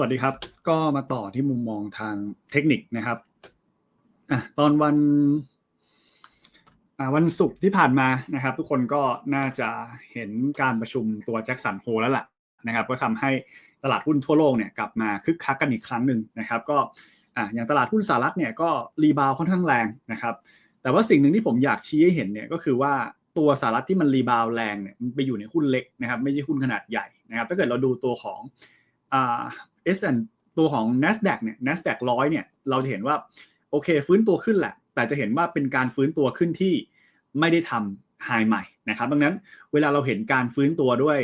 สวัสดีครับ ก็มาต่อที่มุมมองทางเทคนิคนะครับอตอนวันวันศุกร์ที่ผ่านมานะครับ ทุกคนก็น่าจะเห็นการประชุมตัวแจ็คสันโฮแล้วล่ะนะครับ ก็ทำให้ตลาดหุ้นทั่วโลกเนี่ยกลับมาคึกคักกันอีกครั้งหนึ่งนะครับ ก็อย่างตลาดหุ้นสหรัฐเนี่ยก็รีบาวค่อนข้างแรงนะครับ แต่ว่าสิ่งหนึ่งที่ผมอยากชี้ให้เห็นเนี่ยก็คือว่าตัวสหรัฐที่มันรีบาวแรงเนี่ยมันไปอยู่ในหุ้นเล็กนะครับ ไม่ใช่หุ้นขนาดใหญ่นะครับ ถ้าเกิดเราดูตัวของ S and ตัวของ NASDAQ เนี่ย NASDAQ ร้อยเนี่ยเราจะเห็นว่าโอเคฟื้นตัวขึ้นแหละ แต่จะเห็นว่าเป็นการฟื้นตัวขึ้นที่ไม่ได้ทำไฮใหม่นะครับดังนั้นเวลาเราเห็นการฟื้นตัวด้วย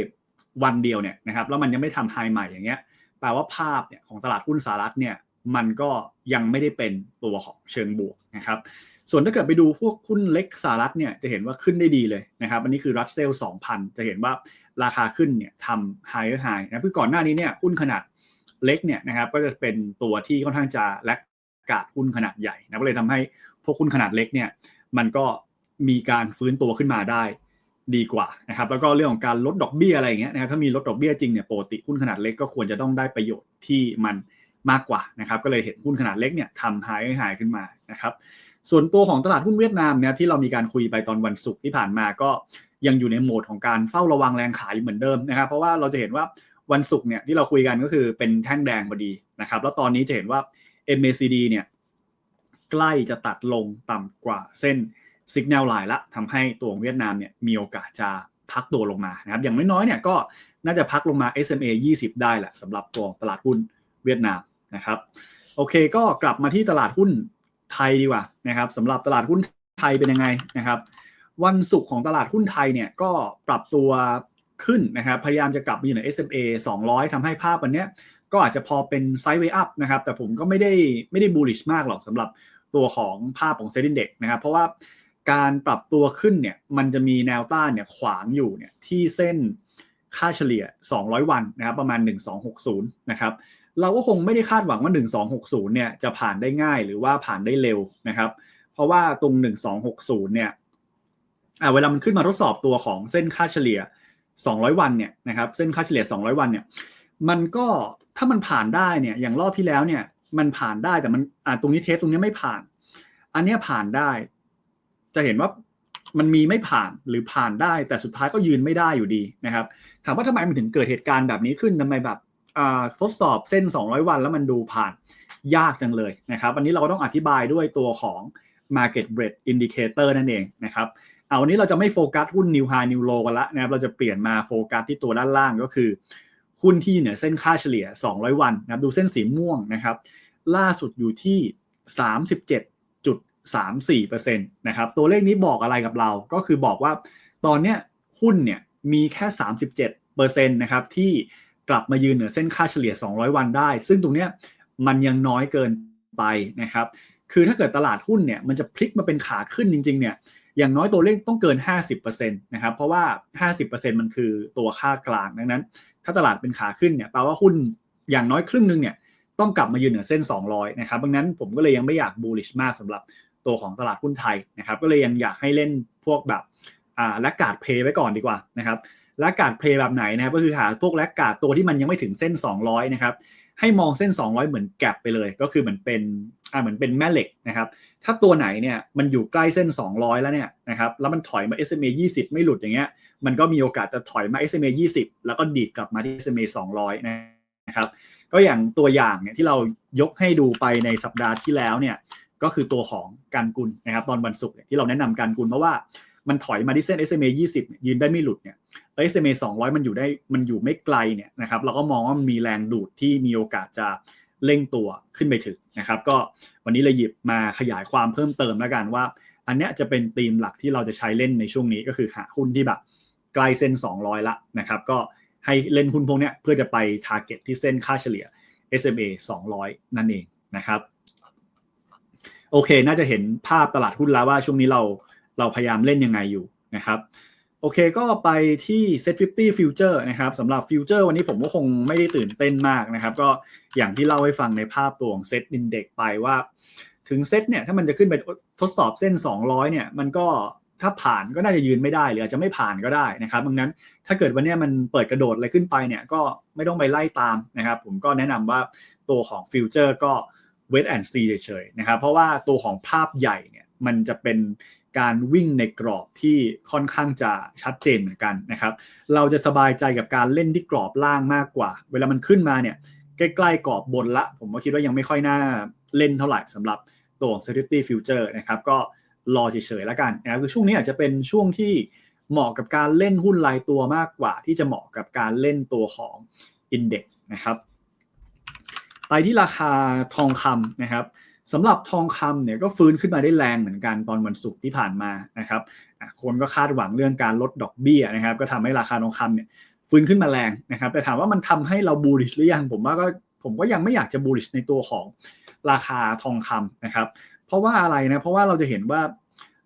วันเดียวเนี่ยนะครับแล้วมันยังไม่ทำไฮใหม่อย่างเงี้ยแปลว่าภาพเนี่ยของตลาดหุ้นสหรัฐเนี่ยมันก็ยังไม่ได้เป็นตัวของเชิงบวกนะครับ ส่วนถ้าเกิดไปดูพวกหุ้นเล็กสหรัฐเนี่ยจะเห็นว่าขึ้นได้ดีเลยนะครับ อันนี้คือรัสเซล2,000จะเห็นว่าราคาขึ้นเนี่ยทำไฮไฮนะคือก่อนหน้านี้เนี่ยหุ้นขนาด เล็กเนี่ยนะครับก็จะเป็นตัวที่ค่อนข้างจะแลกกาดหุ้นขนาดใหญ่นะก็เลยทำให้พวกหุ้นขนาดเล็กเนี่ยมันก็มีการฟื้นตัวขึ้นมาได้ดีกว่านะครับแล้วก็เรื่องของการลดดอกเบี้ยอะไรอย่างเงี้ยนะครับถ้ามีลดดอกเบี้ยจริงเนี่ยปกติหุ้นขนาดเล็กก็ควรจะต้องได้ประโยชน์ที่มันมากกว่านะครับก็เลยเห็นหุ้นขนาดเล็กเนี่ยทำหายหายขึ้นมานะครับส่วนตัวของตลาดหุ้นเวียดนามเนี่ยที่เรามีการคุยไปตอนวันศุกร์ที่ผ่านมาก็ยังอยู่ในโหมดของการเฝ้าระวังแรงขายเหมือนเดิมนะครับเพราะว่าเราจะเห็นว่า วันศุกร์เนี่ยที่เราคุยกันก็คือเป็นแท่งแดงพอดีนะครับ แล้วตอนนี้จะเห็นว่า MACD เนี่ยใกล้จะตัดลงต่ำกว่าเส้นสัญญาณลายละทำให้ตัวเวียดนามเนี่ยมีโอกาสจะพักตัวลงมานะครับ อย่างน้อยๆเนี่ยก็น่าจะพักลงมา SMA 20 ได้แหละสำหรับตัวตลาดหุ้นเวียดนามนะครับ โอเคก็กลับมาที่ตลาดหุ้นไทยดีกว่านะครับสำหรับตลาดหุ้นไทยเป็นยังไงนะครับ วันศุกร์ของตลาดหุ้นไทยเนี่ยก็ปรับตัว ขึ้นนะครับ พยายามจะกลับมาอยู่ใน SMA 200ทำให้ภาพวันนี้ก็อาจจะพอเป็นไซด์เวย์อัพนะครับ แต่ผมก็ไม่ได้ไม่ได้บูลลิชมากหรอกสำหรับตัวของภาพของเซ็นดินเด็กนะครับ เพราะว่าการปรับตัวขึ้นเนี่ยมันจะมีแนวต้านเนี่ยขวางอยู่เนี่ยที่เส้นค่าเฉลี่ย 200 วันนะครับประมาณ 1260 นะครับเราก็คงไม่ได้คาดหวังว่า 1260 เนี่ยจะผ่านได้ง่ายหรือว่าผ่านได้เร็วนะครับ เพราะว่าตรง 1260 เนี่ยเวลามันขึ้นมาทดสอบตัวของเส้นค่าเฉลี่ย 200 วันเนี่ยนะครับเส้นค่าเฉลี่ย 200 วันเนี่ยมันก็ถ้ามันผ่านได้เนี่ยอย่างรอบที่แล้วเนี่ยมันผ่านได้แต่มันอ่าตรงนี้เทสตรงนี้ไม่ผ่าน อันนี้ผ่านได้ จะเห็นว่ามันมีไม่ผ่านหรือผ่านได้ แต่สุดท้ายก็ยืนไม่ได้อยู่ดีนะครับ ถามว่าทำไมมันถึงเกิดเหตุการณ์แบบนี้ขึ้นทำไมแบบทดสอบเส้น 200 วันแล้วมันดูผ่านยากจังเลยนะครับอันนี้เราก็ต้องอธิบายด้วยตัวของ market breadth indicator นั่นเองนะครับ เอาวันนี้เราจะไม่โฟกัสหุ้น new high new low กันละนะครับเราจะเปลี่ยนมาโฟกัสที่ตัวด้านล่างก็คือหุ้นที่เนี่ยเส้นค่าเฉลี่ย 200 วันนะครับดูเส้นสีม่วงนะครับ ล่าสุดอยู่ที่ 37.34%นะครับตัวเลขนี้บอกอะไรกับเราก็คือบอกว่าตอนเนี้ยหุ้นเนี่ยมีแค่ 37%นะครับที่กลับมายืนเหนือเส้นค่าเฉลี่ย 200 วันได้ ซึ่งตรงเนี้ยมันยังน้อยเกินไปนะครับ คือถ้าเกิดตลาดหุ้นเนี่ยมันจะพลิกมาเป็นขาขึ้นจริง ๆ เนี่ย อย่างน้อยตัวเลขต้องเกิน 50%นะครับเพราะว่า 50%มันคือตัวค่ากลางดังนั้น ถ้าตลาดเป็นขาขึ้นเนี่ยแปลว่าหุ้นอย่างน้อยครึ่งหนึ่งเนี่ยต้องกลับมายืนเหนือเส้น 200 นะครับดังนั้นผมก็เลยยังไม่อยากบูลลิชมากสำหรับตัวของตลาดหุ้นไทยนะครับก็เลยยังอยากให้เล่นพวกแบบอ่าแลกกาดเพย์ไว้ก่อนดีกว่านะครับแลกกาดเพย์แบบไหนนะครับก็คือหาพวกแลกกาดตัวที่มันยังไม่ถึงเส้น 200 นะครับ ให้มองเส้น 200 เหมือนแกลบไปเลย ก็คือเหมือนเป็นอ่าเหมือนเป็นแม่เหล็กนะครับ ถ้าตัวไหนเนี่ยมันอยู่ใกล้เส้น 200 แล้วเนี่ยนะครับ แล้วมันถอยมา SMA 20 ไม่หลุดอย่างเงี้ย มันก็มีโอกาสจะถอยมา SMA 20 แล้วก็ดีดกลับมาที่ SMA 200 นะครับ ก็อย่างตัวอย่างเนี่ยที่เรายกให้ดูไปในสัปดาห์ที่แล้วเนี่ย ก็คือตัวของการกุลนะครับ ตอนวันศุกร์ที่เราแนะนำการกุลเพราะว่ามันถอยมาที่เส้น SMA 20 ยืนได้ไม่หลุดเนี่ย SMA 200 มันอยู่ได้มันอยู่ไม่ไกลเนี่ยนะครับเราก็มองว่ามันมีแรงดูดที่มีโอกาสจะเร่งตัวขึ้นไปถึงนะครับ ก็วันนี้เราหยิบมาขยายความเพิ่มเติมแล้วกันว่า อันนี้จะเป็นธีมหลักที่เราจะใช้เล่นในช่วงนี้ก็คือหาหุ้นที่แบบใกล้เส้น 200 ละนะครับ ก็ให้เล่นหุ้นพวกนี้เพื่อจะไป target ที่เส้นค่าเฉลี่ย SMA 200 นั่นเองนะครับ โอเค น่าจะเห็นภาพตลาดหุ้นแล้วว่าช่วงนี้เราเราพยายามเล่นยังไงอยู่นะครับ โอเคก็ไปที่ Set 50 Future นะครับสำหรับ Future วันนี้ผมก็คงไม่ได้ตื่นเต้นมากนะครับ ก็อย่างที่เล่าให้ฟังในภาพตัวของ Set Index ไปว่าถึงเซตเนี่ยถ้ามันจะขึ้นไปทดสอบเส้น 200เนี่ยมันก็ถ้าผ่านก็น่าจะยืนไม่ได้หรืออาจจะไม่ผ่านก็ได้นะครับดังนั้นถ้าเกิดวันนี้มันเปิดกระโดดอะไรขึ้นไปเนี่ยก็ไม่ต้องไปไล่ตามนะครับ ผมก็แนะนำว่าตัวของฟิวเจอร์ก็เวทแอนด์ซีเฉยๆนะครับเพราะว่าตัวของภาพใหญ่เนี่ยมันจะเป็น การวิ่งในกรอบที่ค่อนข้างจะชัดเจนเหมือนกันนะครับ เราจะสบายใจกับการเล่นที่กรอบล่างมากกว่า เวลามันขึ้นมาเนี่ยใกล้ๆกรอบบนละ ผมก็คิดว่ายังไม่ค่อยน่าเล่นเท่าไหร่สำหรับตัวของ Security Future นะครับ ก็รอเฉยๆแล้วกันนะคือช่วงนี้อาจจะเป็นช่วงที่เหมาะกับการเล่นหุ้นรายตัวมากกว่า ที่จะเหมาะกับการเล่นตัวของ Index นะครับ ไปที่ราคาทองคำนะครับ สำหรับทองคำเนี่ยก็ฟื้นขึ้นมาได้แรงเหมือนกันตอนวันศุกร์ที่ผ่านมานะครับคนก็คาดหวังเรื่องการลดดอกเบี้ยนะครับ ก็ทำให้ราคาทองคำเนี่ยฟื้นขึ้นมาแรงนะครับ แต่ถามว่ามันทำให้เราบูริชหรือยังผมว่าก็ผมก็ยังไม่อยากจะบูริชในตัวของราคาทองคำนะครับ เพราะว่าอะไรนะเพราะว่าเราจะเห็นว่า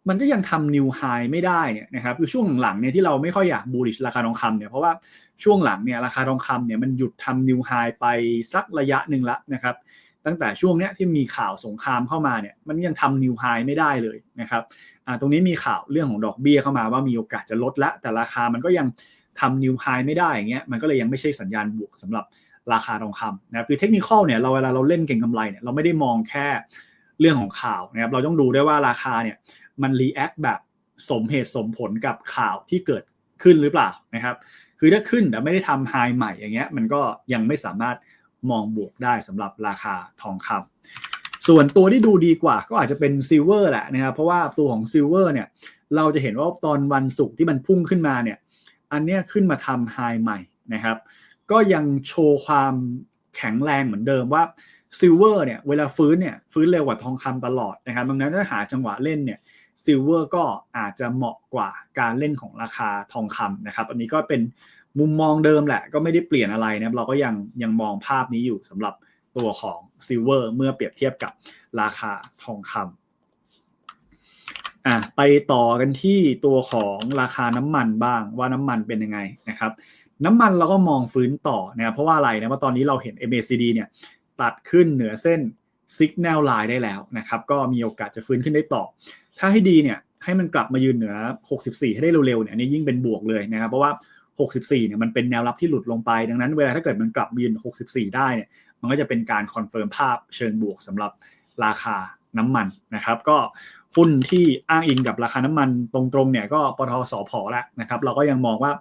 มันก็ยังทำนิวไฮไม่ได้เนี่ยนะครับคือช่วงหลังเนี่ยที่เราไม่ค่อยอยากบูริชราคาทองคำเนี่ยเพราะว่าช่วงหลังเนี่ยราคาทองคำเนี่ยมันหยุดทำนิวไฮไปสักระยะหนึ่งละนะครับ ตั้งแต่ช่วงเนี้ยที่มีข่าวสงครามเข้ามาเนี่ยมันยังทำนิวไฮไม่ได้เลยนะครับตรงนี้มีข่าวเรื่องของดอกเบี้ยเข้ามาว่ามีโอกาสจะลดละ แต่ราคามันก็ยังทำนิวไฮไม่ได้อย่างเงี้ยมันก็เลยยังไม่ใช่สัญญาณบวกสำหรับราคาทองคำนะครับคือเทคนิคเนี่ยเราเวลาเราเล่นเก่งกำไรเนี่ยเราไม่ได้มองแค่เรื่องของข่าวนะครับเราต้องดูด้วยว่าราคาเนี่ยมันรีแอคแบบสมเหตุสมผลกับข่าวที่เกิดขึ้นหรือเปล่านะครับ คือถ้าขึ้นแต่ไม่ได้ทำไฮใหม่อย่างเงี้ยมันก็ยังไม่สามารถ มองบวกได้สำหรับราคาทองคำส่วนตัวที่ดูดีกว่าก็อาจจะเป็นซิลเวอร์แหละนะครับเพราะว่าตัวของซิลเวอร์เนี่ยเราจะเห็นว่าตอนวันศุกร์ที่มันพุ่งขึ้นมาเนี่ยอันเนี้ยขึ้นมาทำไฮใหม่นะครับก็ยังโชว์ความแข็งแรงเหมือนเดิมว่าซิลเวอร์เนี่ยเวลาฟื้นเนี่ยฟื้นเร็วกว่าทองคำตลอดนะครับดังนั้นถ้าหาจังหวะเล่นเนี่ยซิลเวอร์ก็อาจจะเหมาะกว่าการเล่นของราคาทองคำนะครับ อันนี้ก็เป็น มุมมองเดิมแหละ ก็ไม่ได้เปลี่ยนอะไรนะครับเราก็ยังยังมองภาพนี้อยู่สำหรับตัวของซิลเวอร์เมื่อเปรียบเทียบกับราคาทองคำอะไปต่อกันที่ตัวของราคาน้ำมันบ้างว่าน้ำมันเป็นยังไงนะครับ น้ำมันเราก็มองฟื้นต่อนะครับเพราะว่าอะไรนะว่าตอนนี้เราเห็น MACD เนี่ยตัดขึ้นเหนือเส้น Signal Line ได้แล้วนะครับก็มีโอกาสจะฟื้นขึ้นได้ต่อ ถ้าให้ดีเนี่ยให้มันกลับมายืนเหนือ 64 ให้ได้เร็วๆเนี่ยนี่ยิ่งเป็นบวกเลยนะครับ เพราะว่า 64เนี่ยมันเป็นแนวรับที่หลุดลงไป ดังนั้นเวลาถ้าเกิดมันกลับยืน64 ได้เนี่ยมันก็จะเป็นการคอนเฟิร์มภาพเชิงบวกสำหรับราคาน้ำมันนะครับ ก็หุ้นที่อ้างอิงกับราคาน้ำมันตรงๆเนี่ยก็ปทสพแล้วนะครับเราก็ยังมองว่า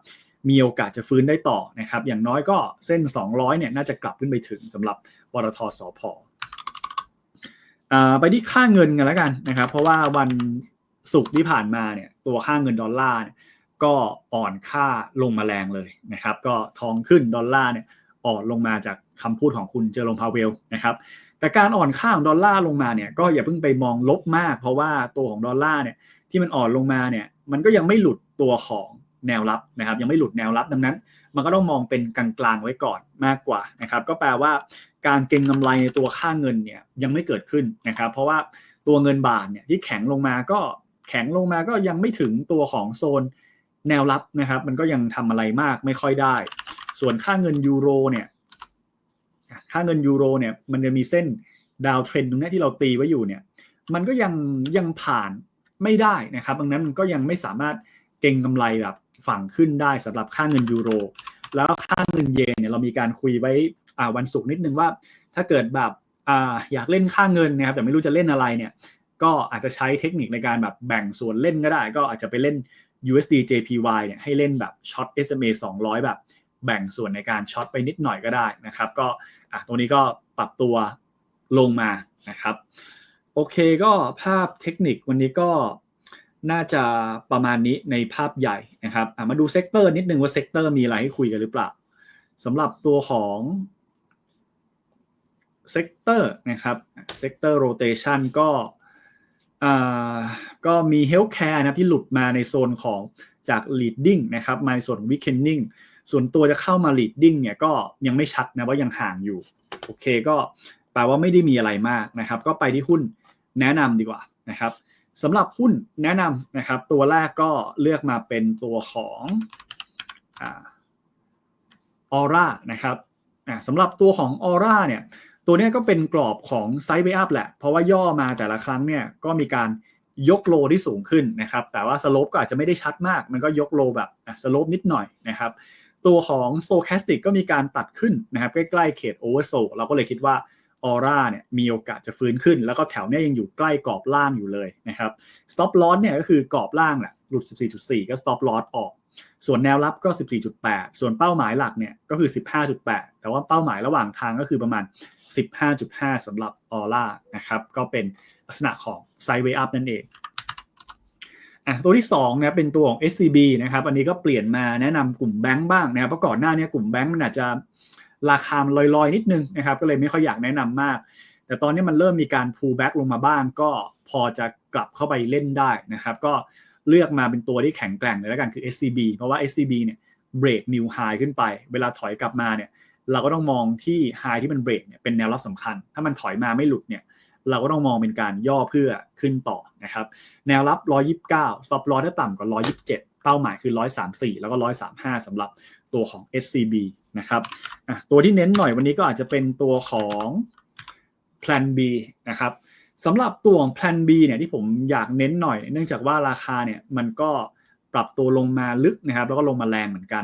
มีโอกาสจะฟื้นได้ต่อนะครับ อย่างน้อยก็เส้น 200เนี่ยน่าจะกลับขึ้นไปถึงสำหรับปตทสพอไปที่ค่าเงินกันแล้วกันนะครับ เพราะว่าวันศุกร์ที่ผ่านมาเนี่ยตัวค่าเงินดอลลาร์เนี่ย ก็อ่อนค่าลงมาแรงเลยนะครับ ก็ทองขึ้นดอลลาร์เนี่ยอ่อนลงมาจากคำพูดของคุณเจอร์ลงพาเวลนะครับ แต่การอ่อนค่าของดอลลาร์ลงมาเนี่ยก็อย่าเพิ่งไปมองลบมาก เพราะว่าตัวของดอลลาร์เนี่ยที่มันอ่อนลงมาเนี่ยมันก็ยังไม่หลุดตัวของแนวรับนะครับ ยังไม่หลุดแนวรับดังนั้น มันก็ต้องมองเป็นกลางๆไว้ก่อนมากกว่านะครับ ก็แปลว่าการเก็งกำไรในตัวค่าเงินเนี่ยยังไม่เกิดขึ้นนะครับ เพราะว่าตัวเงินบาทเนี่ยที่แข็งลงมาก็แข็งลงมาก็ยังไม่ถึงตัวของโซน แนวรับนะครับ มันก็ยังทำอะไรมากไม่ค่อยได้ ส่วนค่าเงินยูโรเนี่ยค่าเงินยูโรเนี่ยมันจะมีเส้นดาวเทรนตรงนี้ที่เราตีไว้อยู่เนี่ยมันก็ยังยังผ่านไม่ได้นะครับดังนั้นมันก็ยังไม่สามารถเก็งกำไรแบบฝั่งขึ้นได้สำหรับค่าเงินยูโร แล้วค่าเงินเยนเนี่ยเรามีการคุยไว้วันศุกร์นิดนึงว่า ถ้าเกิดแบบออยากเล่นค่าเงินนะครับแต่ไม่รู้จะเล่นอะไรเนี่ยก็อาจจะใช้เทคนิคในการแบบแบ่งส่วนเล่นก็ได้ ก็อาจจะไปเล่น USD JPY เนี่ยให้เล่นแบบช็อต SMA 200 แบบแบ่งส่วนในการช็อตไปนิดหน่อยก็ได้นะครับ ก็อะตรงนี้ก็ปรับตัวลงมานะครับ โอเคก็ภาพเทคนิควันนี้ก็น่าจะประมาณนี้ในภาพใหญ่นะครับมาดูเซกเตอร์นิดนึงว่าเซกเตอร์มีอะไรให้คุยกันหรือเปล่าสำหรับตัวของเซกเตอร์นะครับเซกเตอร์โรเตชันก็ ก็มีเฮลท์แคร์นะที่หลุดมาในโซนของจาก leading นะครับมาในส่วน weakening ส่วนตัวจะเข้ามา leading เนี่ยก็ยังไม่ชัดนะว่ายังห่างอยู่โอเคก็แปลว่าไม่ได้มีอะไรมากนะครับ ก็ไปที่หุ้นแนะนำดีกว่านะครับสำหรับหุ้นแนะนำนะครับ ตัวแรกก็เลือกมาเป็นตัวของออร่านะครับสำหรับตัวของออร่าเนี่ย ตัวนี้ก็เป็นกรอบของไซด์เวอัพแหละ เพราะว่าย่อมาแต่ละครั้งเนี่ยก็มีการยกโลที่สูงขึ้นนะครับ แต่ว่าสโลปก็อาจจะไม่ได้ชัดมาก มันก็ยกโลแบบสโลปนิดหน่อยนะครับ ตัวของ Stochastic ก็มีการตัดขึ้นนะครับ ใกล้ๆเขต Oversold เราก็เลยคิดว่าออร่าเนี่ยมีโอกาสจะฟื้นขึ้น แล้วก็แถวเนี้ยยังอยู่ใกล้กรอบล่างอยู่เลยนะครับ stop loss เนี่ยก็คือกรอบล่างแหละหลุด 14.4 ก็ stop loss ออก ส่วนแนวรับก็ 14.8 ส่วนเป้าหมายหลักเนี่ยก็คือ 15.8 แต่ว่าเป้าหมายระหว่างทางก็คือประมาณ 15.5สำหรับออร่านะครับก็เป็นลักษณะของไซด์เวย์อัพนั่นเองอะตัวที่2นะเป็นตัวของ SCB นะครับอันนี้ก็เปลี่ยนมาแนะนำกลุ่มแบงก์บ้างนะครับเพราะก่อนหน้านี้กลุ่มแบงก์มันอาจจะราคาลอยๆ นิดนึงนะครับก็เลยไม่ค่อยอยากแนะนำมาก แต่ตอนนี้มันเริ่มมีการ pull back ลงมาบ้าง ก็พอจะกลับเข้าไปเล่นได้นะครับก็เลือกมาเป็นตัวที่แข็งแกร่งเลยแล้วกันคือ SCB เพราะว่า SCB เนี่ยเบรกนิวไฮขึ้นไป เวลาถอยกลับมาเนี่ย เราก็ต้องมองที่ไฮที่มันเบรกเนี่ยเป็นแนวรับสำคัญ ถ้ามันถอยมาไม่หลุดเนี่ยเราก็ต้องมองเป็นการย่อเพื่อขึ้นต่อนะครับ แนวรับ 129 stop loss ถ้าต่ำกว่า 127 เป้าหมายคือ 134 แล้วก็ 135สำหรับตัวของ SCB นะครับตัวที่เน้นหน่อยวันนี้ก็อาจจะเป็นตัวของ Plan B นะครับสำหรับตัวของ Plan B เนี่ยที่ผมอยากเน้นหน่อย เนื่องจากว่าราคาเนี่ยมันก็ปรับตัวลงมาลึกนะครับ แล้วก็ลงมาแรงเหมือนกัน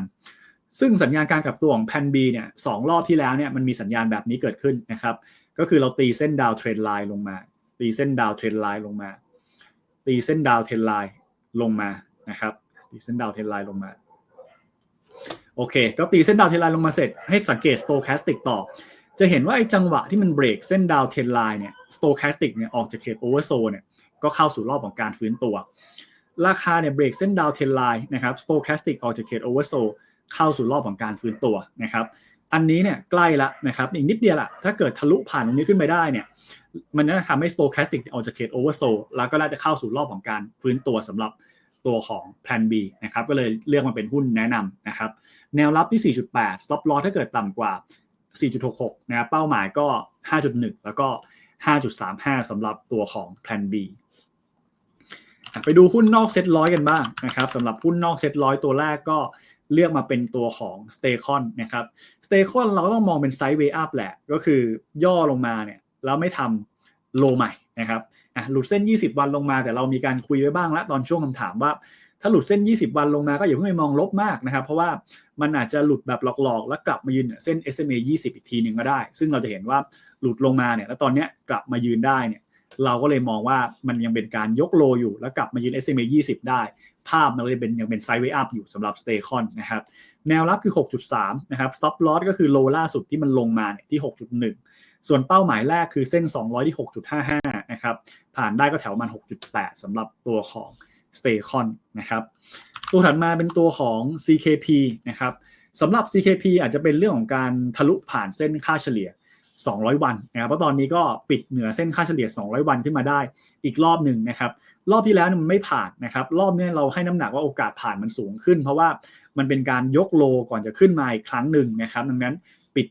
ซึ่งสัญญาณการกลับตัวของ Plan B เนี่ยสองรอบที่แล้วเนี่ยมันมีสัญญาณแบบนี้เกิดขึ้นนะครับ ก็คือเราตีเส้นดาวเทรนไลน์ลงมา ตีเส้นดาวเทรนไลน์ลงมา ตีเส้นดาวเทรนไลน์ลงมานะครับตีเส้นดาวเทรนไลน์ลงมาโอเค ก็ตีเส้นดาวเทรนไลน์ลงมาเสร็จให้สังเกตสโตแคสติกต่อ จะเห็นว่าไอ้จังหวะที่มันเบรกเส้นดาวเทรนไลน์เนี่ยสโตแคสติกเนี่ยออกจากเขตโอเวอร์โซเนี่ยก็เข้าสู่รอบของการฟื้นตัว ราคาเนี่ยเบรกเส้นดาวเทรนไลน์นะครับสโตแคสติกออกจากเขตโอเวอร์โซ เข้าสู่รอบของการฟื้นตัวนะครับอันนี้เนี่ยใกล้ละนะครับอีกนิดเดียวละถ้าเกิดทะลุผ่านตรงนี้ขึ้นไปได้เนี่ยมันน่าจะทำให้ stochastic ออกจากเขต oversold แล้วก็น่าจะเข้าสู่รอบของการฟื้นตัวสำหรับตัวของ plan B นะครับก็เลยเลือกมาเป็นหุ้นแนะนำนะครับแนวรับที่ 4.8 stop loss ถ้าเกิดต่ำกว่า 4.66 นะครับเป้าหมายก็ 5.1 แล้วก็ 5.35 สำหรับตัวของ plan B ไปดูหุ้นนอกเซ็ตร้อยกันบ้างนะครับสำหรับหุ้นนอกเซ็ตร้อยตัวแรกก็ เลือกมาเป็นตัวของ s t a c o n นะครับ s t a c o n เราก็ต้องมองเป็นไซด์เวย์อัพแหละ ก็คือย่อลงมาเนี่ยแล้วไม่ทำโลใหม่นะครับอะหลุดเส้น 20 วันลงมาแต่เรามีการคุยไว้บ้างแล้วตอนช่วงคำถามว่า ถ้าหลุดเส้น 20 วันลงมาก็อย่าเพิ่งไปมองลบมากนะครับเพราะว่ามันอาจจะหลุดแบบหลอกๆ แล้วกลับมายืนเส้น SMA 20 อีกทีหนึ่งก็ได้ ซึ่งเราจะเห็นว่าหลุดลงมาเนี่ยแล้วตอนเนี้ยกลับมายืนได้เนี่ย เราก็เลยมองว่ามันยังเป็นการยกโลอยู่ แล้วกลับมายืน SMA 20 ได้ ภาพมันเลยเป็นยังเป็นไซด์เวอัพอยู่สำหรับ s t a c o n นะครับแนวรับคือ 6.3 นะครับ stop loss ก็คือโลล่าสุดที่มันลงมาเนี่ยที่ 6.1 ส่วนเป้าหมายแรกคือเส้น 200 ที่ 6.55 นะครับผ่านได้ก็แถวมัน 6.8สำหรับตัวของ s t a c o n นะครับตัวถัดมาเป็นตัวของ CKP นะครับสำหรับ CKP อาจจะเป็นเรื่องของการทะลุผ่านเส้นค่าเฉลี่ย 200 วันนะครับเพราะตอนนี้ก็ปิดเหนือเส้นค่าเฉลี่ย 200 วันขึ้นมาได้อีกรอบหนึ่งนะครับ รอบที่แล้วมันไม่ผ่านนะครับ รอบนี้เราให้น้ำหนักว่าโอกาสผ่านมันสูงขึ้น เพราะว่ามันเป็นการยกโลก่อนจะขึ้นมาอีกครั้งหนึ่งนะครับดังนั้นปิด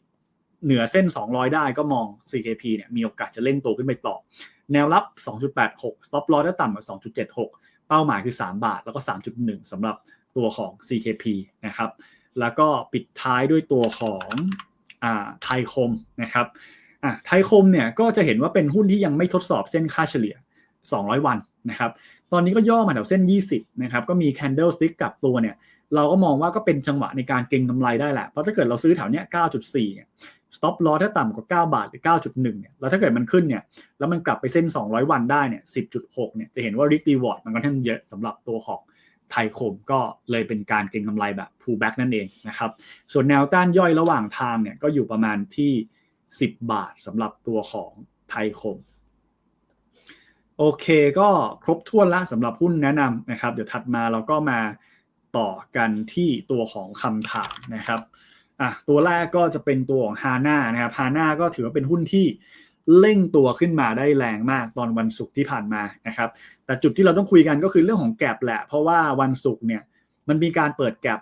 เหนือเส้น 200 ได้ก็มอง CKP เนี่ยมีโอกาสจะเล่นตัวขึ้นไปต่อ แนวรับ 2.86 stop loss ถ้าต่ำกว่า2.76 เป้าหมายคือ 3 บาทแล้วก็ 3.1สำหรับตัวของ CKP นะครับแล้วก็ปิดท้ายด้วยตัวของ ไทยคมนะครับไทยคมเนี่ยก็จะเห็นว่าเป็นหุ้นที่ยังไม่ทดสอบเส้นค่าเฉลี่ย 200 วันนะครับ ตอนนี้ก็ย่อมาแถวเส้น 20 นะครับ ก็มี candle stick กับตัวเนี่ย เราก็มองว่าก็เป็นจังหวะในการเก็งกำไรได้แหละ เพราะถ้าเกิดเราซื้อแถวเนี้ย 9.4 เนี่ย stop loss ถ้าต่ำกว่า 9 บาทหรือ 9.1 เนี่ย แล้วถ้าเกิดมันขึ้นเนี่ย แล้วมันกลับไปเส้น 200 วันได้เนี่ย 10.6 เนี่ย จะเห็นว่า risk reward มันก็ทั้งเยอะสำหรับตัวของ ไทยคมก็เลยเป็นการเก็งกำไรแบบ pullback นั่นเองนะครับ ส่วนแนวต้านย่อยระหว่างทางเนี่ยก็อยู่ประมาณที่ 10 บาทสำหรับตัวของไทยคมโอเคก็ครบถ้วนละสำหรับหุ้นแนะนำนะครับ เดี๋ยวถัดมาเราก็มาต่อกันที่ตัวของคำถามนะครับอะตัวแรกก็จะเป็นตัวของฮาน่านะครับฮาน่าก็ถือว่าเป็นหุ้นที่ เร่งตัวขึ้นมาได้แรงมากตอนวันศุกร์ที่ผ่านมานะครับ แต่จุดที่เราต้องคุยกันก็คือเรื่องของแกลบแหละ เพราะว่าวันศุกร์เนี่ยมันมีการเปิดแกลบ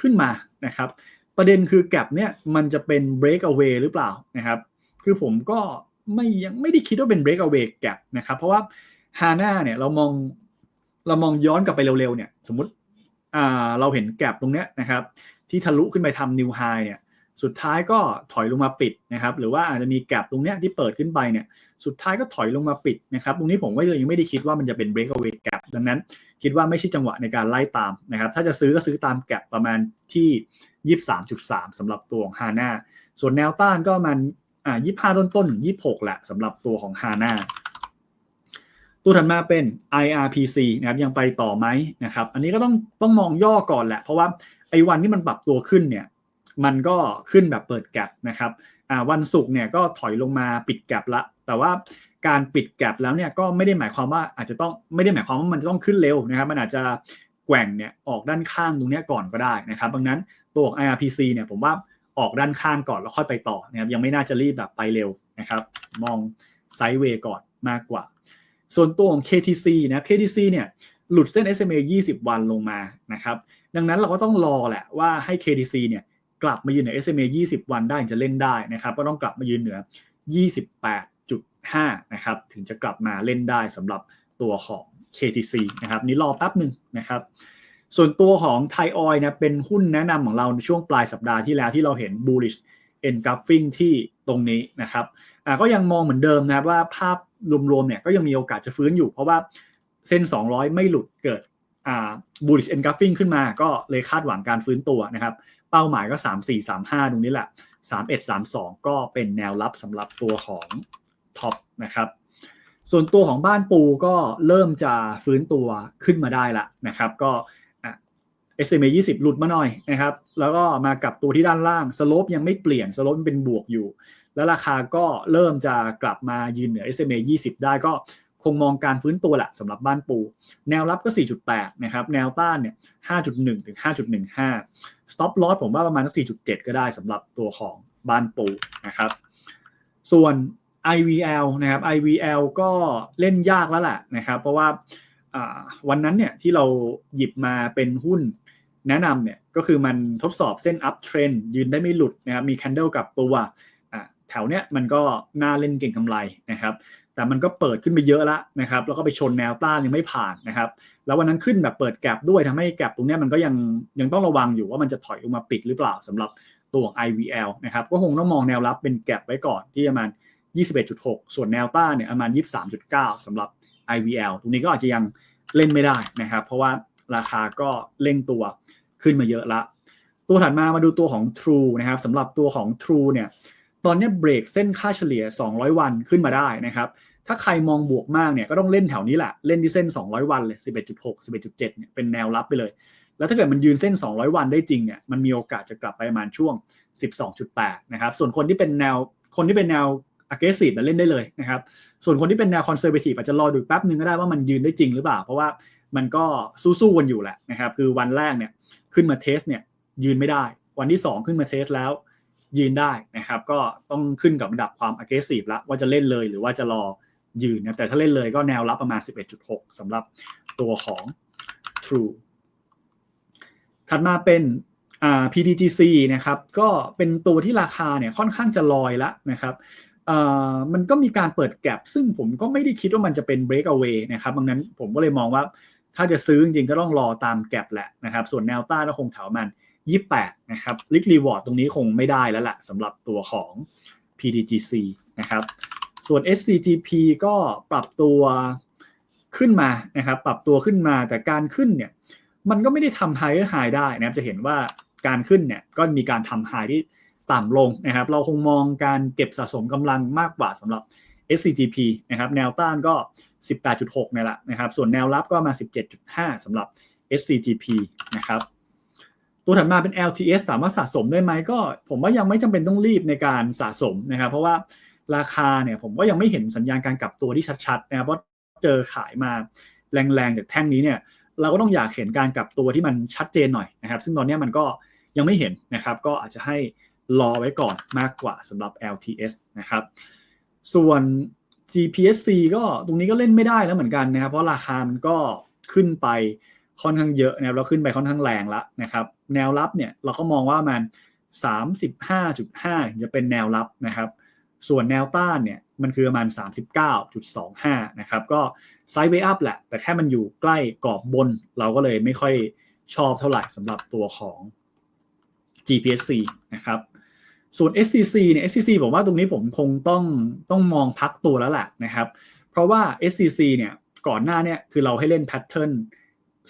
ขึ้นมานะครับ ประเด็นคือแกลบเนี่ยมันจะเป็น break away หรือเปล่านะครับ คือผมก็ไม่ยังไม่ได้คิดว่าเป็น break away แกลบนะครับ เพราะว่าฮาน่าเนี่ยเรามองเรามองย้อนกลับไปเร็วๆเนี่ย สมมติเราเห็นแกลบตรงเนี้ยนะครับ ที่ทะลุขึ้นไปทำ new high เนี่ย สุดท้ายก็ถอยลงมาปิดนะครับหรือว่าอาจจะมีแกลบตรงเนี้ยที่เปิดขึ้นไปเนี่ยสุดท้ายก็ถอยลงมาปิดนะครับตรงนี้ผมก็ยังไม่ได้คิดว่ามันจะเป็น breakaway gap ดังนั้น คิดว่าไม่ใช่จังหวะในการไล่ตามนะครับถ้าจะซื้อก็ซื้อตามแกลบประมาณที่ 23.3สำหรับตัวของฮาน่าส่วนแนวต้านก็มันอ่า25 ต้นต้นถึง26แหละสำหรับตัวของฮาน่าตัวถัดมาเป็น IRPC นะครับยังไปต่อไหมนะครับอันนี้ก็ต้องต้องมองย่อก่อนแหละ เพราะว่าไอ้วันที่มันปรับตัวขึ้นเนี่ย มันก็ขึ้นแบบเปิดแกลบนะครับวันศุกร์เนี่ยก็ถอยลงมาปิดแกลบละ แต่ว่าการปิดแกลบแล้วเนี่ยก็ไม่ได้หมายความว่าอาจจะต้องไม่ได้หมายความว่ามันจะต้องขึ้นเร็วนะครับ มันอาจจะแกว่งเนี่ยออกด้านข้างตรงนี้ก่อนก็ได้นะครับดังนั้นตัวของ IRPC เนี่ยผมว่าออกด้านข้างก่อนแล้วค่อยไปต่อนะครับยังไม่น่าจะรีบแบบไปเร็วนะครับ มองไซด์เวย์ก่อนมากกว่า ส่วนตัวของ KTC นะ KTC เนี่ยหลุดเส้น SMA 20 วันลงมานะครับ ดังนั้นเราก็ต้องรอแหละว่าให้ KTC เนี่ย กลับมายืนเหนือ SMA 20 วันได้จะเล่นได้นะครับ ก็ต้องกลับมายืนเหนือ 28.5 นะครับ ถึงจะกลับมาเล่นได้สำหรับตัวของ KTC นะครับ นี่รอแป๊บหนึ่งนะครับ ส่วนตัวของไทยออยนะเป็นหุ้นแนะนำของเราในช่วงปลายสัปดาห์ที่แล้วที่เราเห็น bullish engulfing ที่ตรงนี้นะครับก็ยังมองเหมือนเดิมนะครับว่าภาพรวมๆเนี่ยก็ยังมีโอกาสจะฟื้นอยู่ เพราะว่าเส้น 200 ไม่หลุดเกิด bullish engulfing ขึ้นมาก็เลยคาดหวังการฟื้นตัวนะครับ เป้าหมายก็ 3 4 3 5 ตรงนี้แหละ 3 1 3 2 ก็เป็นแนวรับสำหรับตัวของท็อปนะครับ ส่วนตัวของบ้านปูก็เริ่มจะฟื้นตัวขึ้นมาได้ละนะครับ ก็ SMA 20 หลุดมาหน่อยนะครับ แล้วก็มากับตัวที่ด้านล่างสโลปยังไม่เปลี่ยนสโลปเป็นบวกอยู่ แล้วราคาก็เริ่มจะกลับมายืนเหนือ SMA 20 ได้ก็ คงมองการฟื้นตัวแหละสำหรับบ้านปู แนวรับก็ 4.8 นะครับ แนวต้านเนี่ย 5.1 ถึง 5.15 stop loss ผมว่าประมาณสัก4.7 ก็ได้สำหรับตัวของบ้านปูนะครับ ส่วน IVL นะครับ IVL ก็เล่นยากแล้วแหละนะครับ เพราะว่าวันนั้นเนี่ยที่เราหยิบมาเป็นหุ้นแนะนำเนี่ยก็คือมันทดสอบเส้น up trend ยืนได้ไม่หลุดนะครับ มี candle กับตัวแถวเนี้ยมันก็น่าเล่นเก่งกำไรนะครับ แต่มันก็เปิดขึ้นไปเยอะแล้วนะครับแล้วก็ไปชนแนวต้านยังไม่ผ่านนะครับ แล้ววันนั้นขึ้นแบบเปิดแกลบด้วยทำให้แกลบตรงนี้มันก็ยังยังต้องระวังอยู่ว่ามันจะถอยลงมาปิดหรือเปล่าสำหรับตัว IVL นะครับก็คงต้องมองแนวรับเป็นแกลบไว้ก่อนที่ประมาณ 21.6 ส่วนแนวต้านเนี่ยประมาณ 23.9สำหรับ IVL ตรงนี้ก็อาจจะยังเล่นไม่ได้นะครับ เพราะว่าราคาก็เร่งตัวขึ้นมาเยอะละ ตัวถัดมามาดูตัวของ True นะครับสำหรับตัวของ True เนี่ย ตอนนี้เบรกเส้นค่าเฉลี่ย 200 วันขึ้นมาได้นะครับ ถ้าใครมองบวกมากเนี่ยก็ต้องเล่นแถวนี้แหละ เล่นที่เส้น 200 วันเลย 11.6 11.7 เนี่ยเป็นแนวรับไปเลย แล้วถ้าเกิดมันยืนเส้น 200 วันได้จริงเนี่ย มันมีโอกาสจะกลับไปประมาณช่วง 12.8 นะครับ ส่วนคนที่เป็นแนว คนที่เป็นแนว aggressive เล่นได้เลยนะครับ ส่วนคนที่เป็นแนว conservative อาจจะรอดูแป๊บนึงก็ได้ว่ามันยืนได้จริงหรือเปล่า เพราะว่ามันก็สู้ๆกันอยู่แหละนะครับ คือวันแรกเนี่ยขึ้นมาเทสเนี่ยยืนไม่ได้ วันที่ 2 ขึ้นมาเทสแล้ว ยืนได้นะครับ ก็ต้องขึ้นกับระดับความ aggressive ละว่าจะเล่นเลยหรือว่าจะรอยืนนะแต่ถ้าเล่นเลยก็แนวรับประมาณ 11.6สำหรับตัวของ True ถัดมาเป็น PTGC นะครับ ก็เป็นตัวที่ราคาเนี่ยค่อนข้างจะลอยละนะครับมันก็มีการเปิดแกลบซึ่งผมก็ไม่ได้คิดว่ามันจะเป็น break away นะครับดังนั้นผมก็เลยมองว่าถ้าจะซื้อจริงๆก็ต้องรอตามแกลบแหละนะครับ ส่วนแนวต้านก็คงแถวมัน 28 นะครับลิกรีวอร์ดตรงนี้คงไม่ได้แล้วแหละสำหรับตัวของ PTGC นะครับส่วน SCGP ก็ปรับตัวขึ้นมานะครับปรับตัวขึ้นมาแต่การขึ้นเนี่ยมันก็ไม่ได้ทำไฮไฮได้นะครับจะเห็นว่าการขึ้นเนี่ยก็มีการทำไฮที่ต่ำลงนะครับ เราคงมองการเก็บสะสมกำลังมากกว่าสำหรับ SCGP นะครับแนวต้านก็ 18.6นี่แหละนะครับ ส่วนแนวรับก็มา 17.5สำหรับ SCGP นะครับ ตัวถัดมาเป็น LTS สามารถสะสมได้ไหมก็ ผมว่ายังไม่จำเป็นต้องรีบในการสะสมนะครับ เพราะว่าราคาเนี่ยผมก็ยังไม่เห็นสัญญาณการกลับตัวที่ชัดๆนะครับเพราะเจอขายมาแรงๆจากแท่งนี้เนี่ย เราก็ต้องอยากเห็นการกลับตัวที่มันชัดเจนหน่อยนะครับ ซึ่งตอนนี้มันก็ยังไม่เห็นนะครับ ก็อาจจะให้รอไว้ก่อนมากกว่าสำหรับ LTS นะครับ ส่วน GPSC ก็ตรงนี้ก็เล่นไม่ได้แล้วเหมือนกันนะครับ เพราะราคามันก็ขึ้นไป ค่อนข้างเยอะนะครับเราขึ้นไปค่อนข้างแรงแล้วนะครับ แนวรับเนี่ยเราก็มองว่ามัน 35.5จะเป็นแนวรับนะครับ ส่วนแนวต้านเนี่ยมันคือประมาณ 39.25 นะครับ ก็ไซด์เวอัพแหละ แต่แค่มันอยู่ใกล้กรอบบน เราก็เลยไม่ค่อยชอบเท่าไหร่สำหรับตัวของ GPSC นะครับ ส่วน SCC เนี่ย SCC ผมว่าตรงนี้ผมคงต้องต้องมองพักตัวแล้วแหละนะครับ เพราะว่า SCC เนี่ยก่อนหน้าเนี่ยคือเราให้เล่นแพทเทิร์น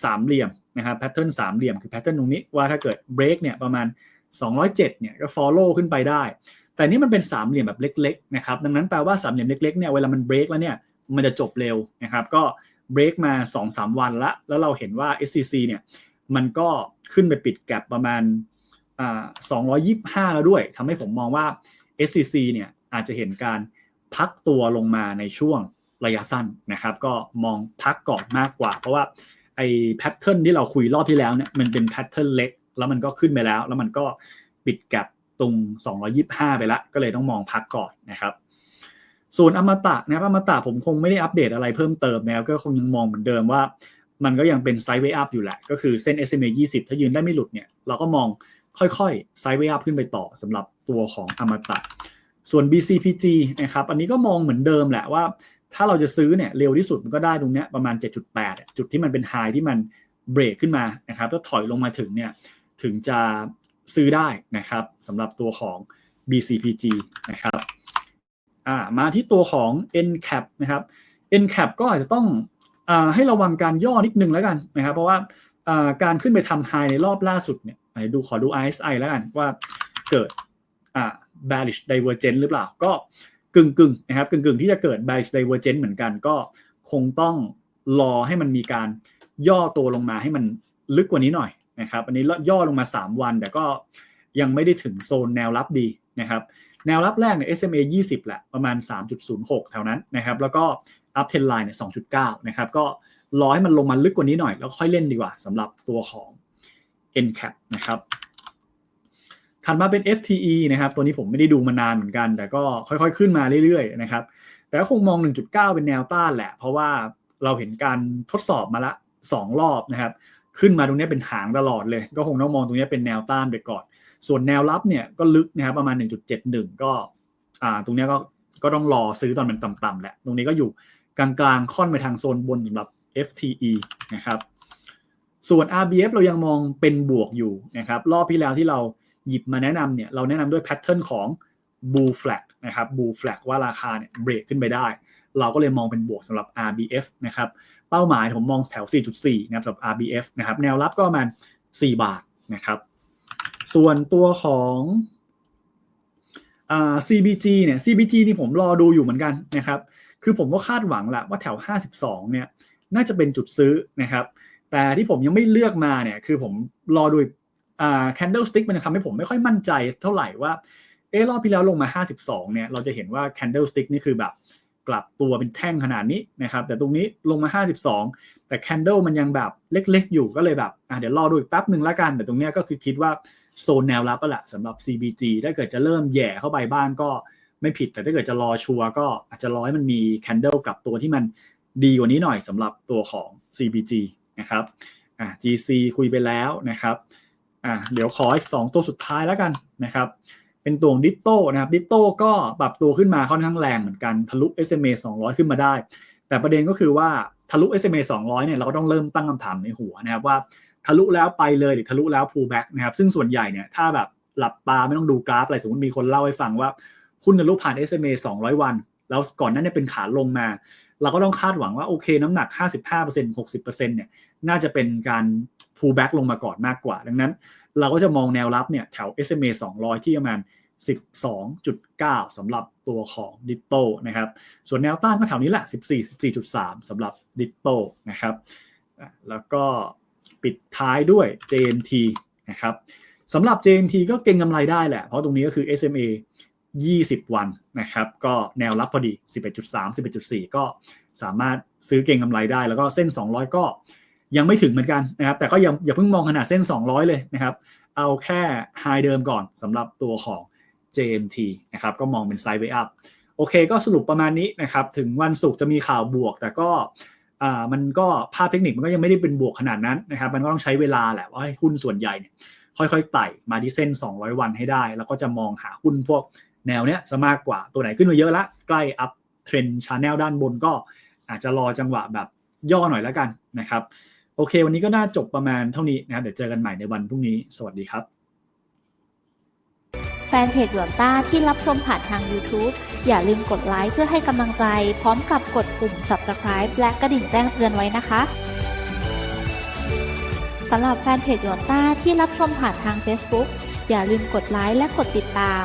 สามเหลี่ยมนะครับแพทเทิร์นสามเหลี่ยมคือแพทเทิร์นตรงนี้ว่าถ้าเกิดเบรกเนี่ยประมาณ 207เนี่ยก็ follow ขึ้นไปได้ แต่นี่มันเป็นสามเหลี่ยมแบบเล็กๆนะครับดังนั้นแปลว่าสามเหลี่ยมเล็กๆเนี่ยเวลามันเบรกแล้วเนี่ยมันจะจบเร็วนะครับก็เบรกมา 2-3 วันละ แล้วเราเห็นว่า SCC เนี่ยมันก็ขึ้นไปปิดแกลบประมาณอ่า225 แล้วด้วยทำให้ผมมองว่า SCC เนี่ยอาจจะเห็นการพักตัวลงมาในช่วงระยะสั้นนะครับ ก็มองพักก่อนมากกว่า เพราะว่า แพทเทิร์นที่เราคุยรอบที่แล้วเนี่ยมันเป็นแพทเทิร์นเล็ก แล้วมันก็ขึ้นไปแล้ว แล้วมันก็ปิดแกลบตรง 225 ไปละก็เลยต้องมองพักก่อนนะครับส่วนอมตะนะครับอมตะผมคงไม่ได้อัปเดตอะไรเพิ่มเติมนะครับก็คงยังมองเหมือนเดิมว่า มันก็ยังเป็นไซด์เวย์อัพอยู่แหละ ก็คือเส้น SMA 20 ถ้ายืนได้ไม่หลุดเนี่ยเราก็มองค่อยๆไซด์เวย์อัพขึ้นไปต่อสำหรับตัวของอมตะ ส่วน BCPG นะครับอันนี้ก็มองเหมือนเดิมแหละว่า ถ้าเราจะซื้อเนี่ยเร็วที่สุดมันก็ได้ตรงเนี้ยประมาณ 7.8 จุดที่มันเป็นไฮที่มันเบรกขึ้นมานะครับถ้าถอยลงมาถึงเนี่ยถึงจะซื้อได้นะครับสำหรับตัวของ BCPG นะครับอ่ามาที่ตัวของ NCAP นะครับ NCAP ก็อาจจะต้องอ่าให้ระวังการย่อนิดนึงแล้วกันนะครับเพราะว่าอ่าการขึ้นไปทำไฮในรอบล่าสุดเนี่ยไหนดูขอดู RSI แล้วกันว่าเกิดอ่า bearish divergence หรือเปล่าก็ กึ่งกึ่งนะครับกึ่งกึ่งที่จะเกิด bearish divergence เหมือนกันก็คงต้องรอให้มันมีการย่อตัวลงมาให้มันลึกกว่านี้หน่อยนะครับอันนี้ย่อลงมา 3 วัน แต่ก็ยังไม่ได้ถึงโซนแนวรับดีนะครับแนวรับแรกเนี่ย SMA 20แหละประมาณ 3.06 แถวนั้นนะครับแล้วก็ up trend line เนี่ย 2.9 นะครับก็รอให้มันลงมาลึกกว่านี้หน่อย แล้วค่อยเล่นดีกว่าสำหรับตัวของ NCAP นะครับ ถัดมาเป็น FTE นะครับ ตัวนี้ผมไม่ได้ดูมานานเหมือนกัน แต่ก็ค่อยๆ ขึ้นมาเรื่อยๆ นะครับ แต่ก็คงมอง 1.9 เป็นแนวต้านแหละ เพราะว่าเราเห็นการทดสอบมาละ 2 รอบนะครับ ขึ้นมาตรงนี้เป็นหางตลอดเลย ก็คงต้องมองตรงนี้เป็นแนวต้านไปก่อน ส่วนแนวรับเนี่ยก็ลึกนะครับประมาณ 1.71 ก็อ่าตรงนี้ก็ก็ต้องรอซื้อตอนมันต่ำๆแหละ ตรงนี้ก็อยู่กลางๆ ค่อนไปทางโซนบนสำหรับ FTE นะครับ ส่วน RBF เรายังมองเป็นบวกอยู่นะครับ รอบที่แล้วที่เรา หยิบมาแนะนำเนี่ยเราแนะนำด้วยแพทเทิร์นของ Bull Flag นะครับ Bull Flag ว่าราคาเนี่ยเบรกขึ้นไปได้ เราก็เลยมองเป็นบวกสำหรับ RBF นะครับเป้าหมายผมมองแถว 4.4 นะครับสำหรับ RBF นะครับแนวรับก็ประมาณ 4 บาทนะครับส่วนตัวของอ่า CBG เนี่ย CBG นี่ผมรอดูอยู่เหมือนกันนะครับคือผมก็คาดหวังแหละว่าแถว 52 เนี่ยน่าจะเป็นจุดซื้อนะครับแต่ที่ผมยังไม่เลือกมาเนี่ยคือผมรอดู อ่า candlestick มันทำให้ผมไม่ค่อยมั่นใจเท่าไหร่ว่าเออรอบที่แล้วลงมา 52 เนี่ย เราจะเห็นว่า candlestick นี่คือแบบกลับตัวเป็นแท่งขนาดนี้นะครับ แต่ตรงนี้ลงมา 52 แต่ candle มันยังแบบเล็ก ๆ อยู่ก็เลยแบบอะเดี๋ยวรอดูอีกแป๊บหนึ่งล้วกัน แต่ตรงเนี้ยก็คือคิดว่าโซนแนวรับก็แหละสำหรับ CBG ถ้าเกิดจะเริ่มแย่เข้าไปบ้างก็ไม่ผิด แต่ถ้าเกิดจะรอชัวร์ก็อาจจะรอให้มันมี candle กลับตัวที่มันดีกว่านี้หน่อยสำหรับตัวของ CBG นะครับอะ GC คุยไปแล้วนะครับ อะเดี๋ยวขออีก 2 ตัวสุดท้ายแล้วกันนะครับ เป็นตัวดิโต้นะครับดิโต้ก็ปรับตัวขึ้นมาค่อนข้างแรงเหมือนกันทะลุ SMA 200 ขึ้นมาได้ แต่ประเด็นก็คือว่าทะลุ SMA 200 เนี่ยเราก็ต้องเริ่มตั้งคำถามในหัวนะครับว่าทะลุแล้วไปเลยหรือทะลุแล้ว pull back นะครับซึ่งส่วนใหญ่เนี่ยถ้าแบบหลับตาไม่ต้องดูกราฟอะไรสมมติมีคนเล่าให้ฟังว่าหุ้นทะลุผ่าน SMA 200 วัน แล้วก่อนนั้นเนี่ยเป็นขาลงมา เราก็ต้องคาดหวังว่าโอเคน้ำหนัก 55% 60%เนี่ยน่าจะเป็นการ pull back ลงมาก่อนมากกว่า ดังนั้น เราก็จะมองแนวรับเนี่ยแถว SMA 200 ที่ประมาณ 12.9สำหรับตัวของดิโตนะครับ ส่วนแนวต้านก็แถวนี้แหละ 14 14.3สำหรับดิโตนะครับ แล้วก็ปิดท้ายด้วย JNT นะครับสำหรับ JNT ก็เก็งกำไรได้แหละ เพราะตรงนี้ก็คือ SMA 20 วันนะครับ ก็แนวรับพอดี 11.3 11.4 ก็สามารถซื้อเก็งกำไรได้ แล้วก็เส้น 200 ก็ยังไม่ถึงเหมือนกันนะครับ แต่ก็อย่าอย่าเพิ่งมองขนาดเส้น 200 เลยนะครับ เอาแค่ไฮเดิมก่อนสำหรับตัวของ JMT นะครับ ก็มองเป็นไซด์เวอัพโอเค ก็สรุปประมาณนี้นะครับ ถึงวันศุกร์จะมีข่าวบวก แต่ก็มันก็ภาพเทคนิคมันก็ยังไม่ได้เป็นบวกขนาดนั้นนะครับ มันก็ต้องใช้เวลาแหละว่าห้หุ้นส่วนใหญ่เนี่ยค่อยๆไต่มาที่เส้น 200 วันให้ได้ แล้วก็จะมองหาหุ้นพวก แนวเนี้ยซะมากกว่าตัวไหนขึ้นมาเยอะละใกล้อัพเทรนชาแนลด้านบนก็อาจจะรอจังหวะแบบย่อหน่อยแล้วกันนะครับโอเค วันนี้ก็น่าจบประมาณเท่านี้นะครับเดี๋ยวเจอกันใหม่ในวันพรุ่งนี้ สวัสดีครับ แฟนเพจหยวนต้าที่รับชมผ่านทาง YouTube อย่าลืมกดไลค์เพื่อให้กำลังใจ พร้อมกับกดปุ่ม Subscribe และกระดิ่งแจ้งเตือนไว้นะคะสำหรับแฟนเพจหยวนต้าที่รับชมผ่านทาง Facebook อย่าลืมกดไลค์และกดติดตาม